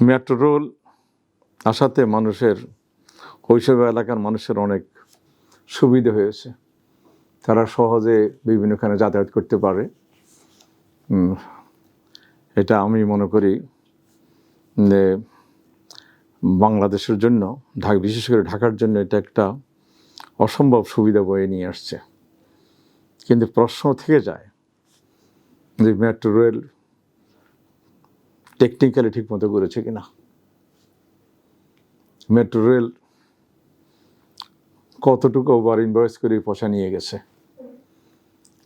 Metro rail আসাতে মানুষের কৈশব এলাকার মানুষের অনেক সুবিধা হয়েছে। তারা সহজে বিভিন্নখানে যাতায়াত করতে পারে। এটা আমি মনে করি যে বাংলাদেশের জন্য, ঢাকা, বিশেষ করে ঢাকার জন্য এটা একটা অসম্ভব সুবিধা বয়ে নিয়ে আসছে। কিন্তু প্রশ্ন থেকে যায় যে মেট্রো রেল টেকনিক্যালি ঠিকমতো করেছে কিনা। মেট্রো রেল কতটুকু ওভার ইনভয়েস করে পয়সা নিয়ে গেছে।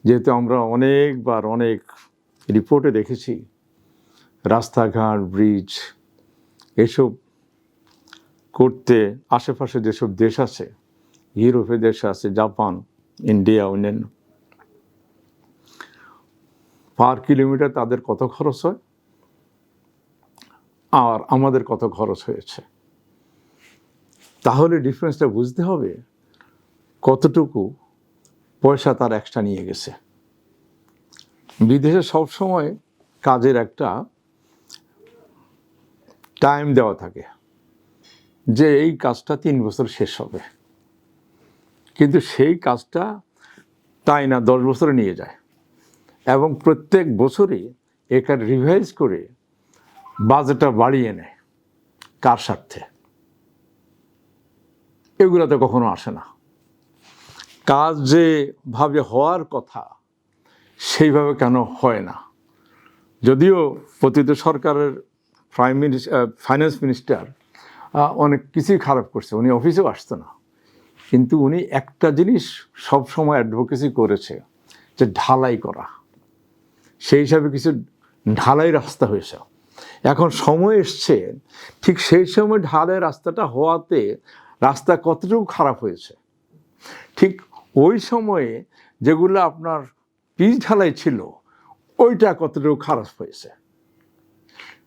যেহেতু আমরা অনেকবার অনেক রিপোর্টে দেখেছি, রাস্তাঘাট ব্রিজ এসব করতে আশেপাশে যেসব দেশ আছে ইউরোপের দেশ আছে, জাপান, ইন্ডিয়া, অন্যান্য। পার কিলোমিটার তাদের কত খরচ হয়? আর আমাদের কত খরচ হয়েছে। তাহলে ডিফারেন্সটা বুঝতে হবে কতটুকু পয়সা তার এক্সট্রা নিয়ে গেছে। বিদেশে সবসময় কাজের একটা টাইম দেওয়া থাকে যে এই কাজটা তিন বছর শেষ হবে। কিন্তু সেই কাজটা তাই না দশ বছরে নিয়ে যায়। এবং প্রত্যেক বছরই এখানে রিভাইজ করে বাজেটটা বাড়িয়ে নেয় কার স্বার্থে? এগুলোতে কখনো আসে না। কাজ যেভাবে হওয়ার কথা, সেইভাবে কেন হয় না? যদিও প্রতিত সরকারের প্রাইম মিনিস্টার ফাইন্যান্স মিনিস্টার অনেক কিছুই খারাপ করছে, উনি অফিসেও আসতো না। কিন্তু উনি একটা জিনিস সব সময় অ্যাডভোকেসি করেছে, যে ঢালাই করা। সেই হিসাবে কিছু ঢালাই রাস্তা হয়েছে। এখন সময় এসছে, ঠিক সেই সময় ঢালাই রাস্তাটা হওয়াতে রাস্তা কতটুকু খারাপ হয়েছে। ঠিক ওই সময়ে যেগুলো আপনার পিচ ঢালাই ছিল, ওইটা কতটুকু খারাপ হয়েছে।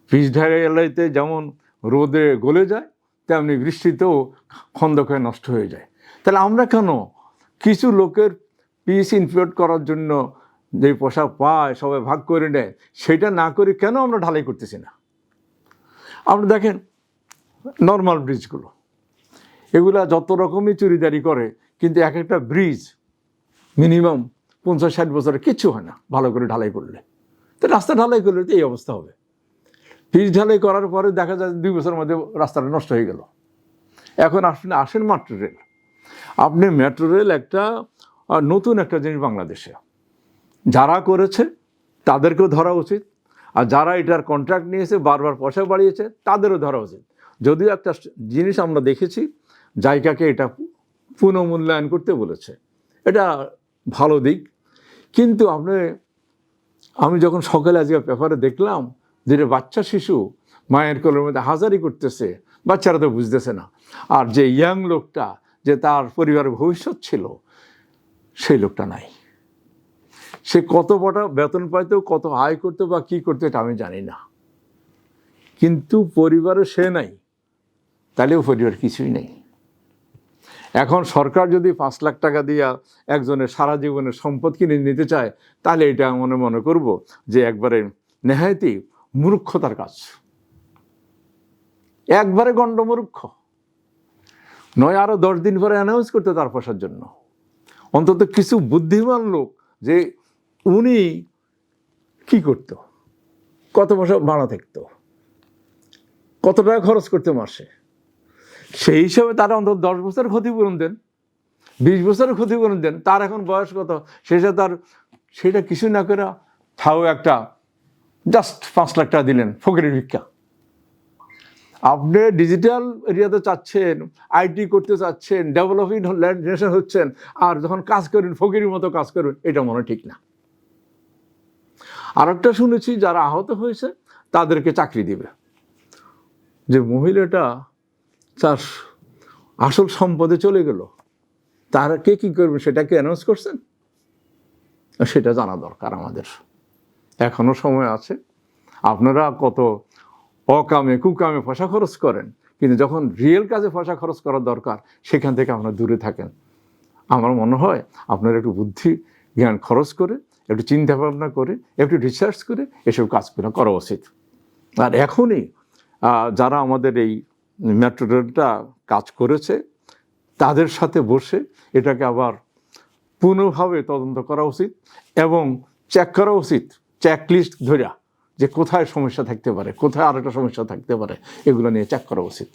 পিচ ঢালাইতে যেমন রোদে গলে যায়, তেমনি বৃষ্টিতেও খন্দক নষ্ট হয়ে যায়। তাহলে আমরা কেন কিছু লোকের পিস ইনফ্লোট করার জন্য যে পয়সা পায়, সবাই ভাগ করে নেয়, সেটা না করে কেন আমরা ঢালাই করতেছি না? আপনি দেখেন নর্মাল ব্রিজগুলো এগুলা যত রকমই চুরিদারি করে, কিন্তু এক একটা ব্রিজ মিনিমাম পঞ্চাশ ষাট বছরে কিচ্ছু হয় না, ভালো করে ঢালাই করলে। তো রাস্তা ঢালাই করলে তো এই অবস্থা হবে। ব্রিজ ঢালাই করার পরে দেখা যায় দুই বছরের মধ্যে রাস্তাটা নষ্ট হয়ে গেল। এখন আপনি আসেন মেট্রো রেল আপনি মেট্রো রেল একটা নতুন একটা জিনিস বাংলাদেশে। যারা করেছে, তাদেরকেও ধরা উচিত। আর যারা এটার কন্ট্রাক্ট নিয়েছে, বারবার পয়সা বাড়িয়েছে, তাদেরও ধরা উচিত। যদিও একটা জিনিস আমরা দেখেছি জায়গাকে এটা পুনঃমূল্যায়ন করতে বলেছে। এটা ভালো দিক। কিন্তু আপনি, আমি যখন সকালে আজকে পেপারে দেখলাম যে এটা বাচ্চা শিশু, মায়ের কোলের মধ্যে হাজারি করতেছে, বাচ্চারা তো বুঝতেছে না। আর যে ইয়াং লোকটা, যে তার পরিবারের ভবিষ্যৎ ছিল, সেই লোকটা নাই। সে কত বটা বেতন পাইতো, কত আয় করতো বা কি করতো এটা আমি জানি না। কিন্তু পরিবারে সে নাই, তাহলেও পরিবার কিছুই নেই। এখন সরকার যদি পাঁচ লাখ টাকা দিয়া একজনের সারা জীবনের সম্পদ কিনে নিতে চায়, তাহলে এটা মনে মনে করব যে একবারে নেহায়তি মূর্খতার কাজ। একবারে গণ্ড গণ্ডমূর্খ। নয় আরও দশ দিন পরে অ্যানাউন্স করতে তার পয়সার জন্য। অন্তত কিছু বুদ্ধিমান লোক যে উনি কি করত? কত পয়সা ভাড়া থাকতো? কত টাকা খরচ করতে মাসে? সেই হিসাবে তারা অন্তত দশ বছরের ক্ষতিপূরণ দেন। বিশ বছরের ক্ষতিপূরণ দেন। তার এখন বয়স কত? সেটা তার সেটা কিছু না করে তাও একটা জাস্ট পাঁচ লাখ টাকা দিলেন ফকিরের ভিক্ষা। আপনি ডিজিটাল এরিয়াতে চাচ্ছেন আইটি করতে চাচ্ছেন ডেভেলপিং নেশন হচ্ছেন, আর যখন কাজ করেন, ফকিরের মতো কাজ করুন, এটা মনে ঠিক না। আরেকটা শুনেছি, যারা আহত হয়েছে, তাদেরকে চাকরি দিবে। যে মহিলাটা তার আসল সম্পদে চলে গেল, তারা কে কী করবে সেটাকে অ্যানাউন্স করছেন? সেটা জানা দরকার আমাদের। এখনও সময় আছে। আপনারা কত অকামে, কুকামে পয়সা খরচ করেন, কিন্তু যখন রিয়েল কাজে পয়সা খরচ করার দরকার, সেখান থেকে আপনারা দূরে থাকেন। আমার মনে হয় আপনারা একটু বুদ্ধি, জ্ঞান খরচ করে একটু চিন্তা ভাবনা করে, একটু রিসার্চ করে এসব কাজগুলো করা উচিত। আর এখনই যারা আমাদের এই মেট্রো রেলটা কাজ করেছে, তাদের সাথে বসে এটাকে আবার পুনঃভাবে তদন্ত করা উচিত এবং চেক করা উচিত চেকলিস্ট ধরা যে কোথায় সমস্যা থাকতে পারে, কোথায় আরেকটা সমস্যা থাকতে পারে, এগুলো নিয়ে চেক করা উচিত।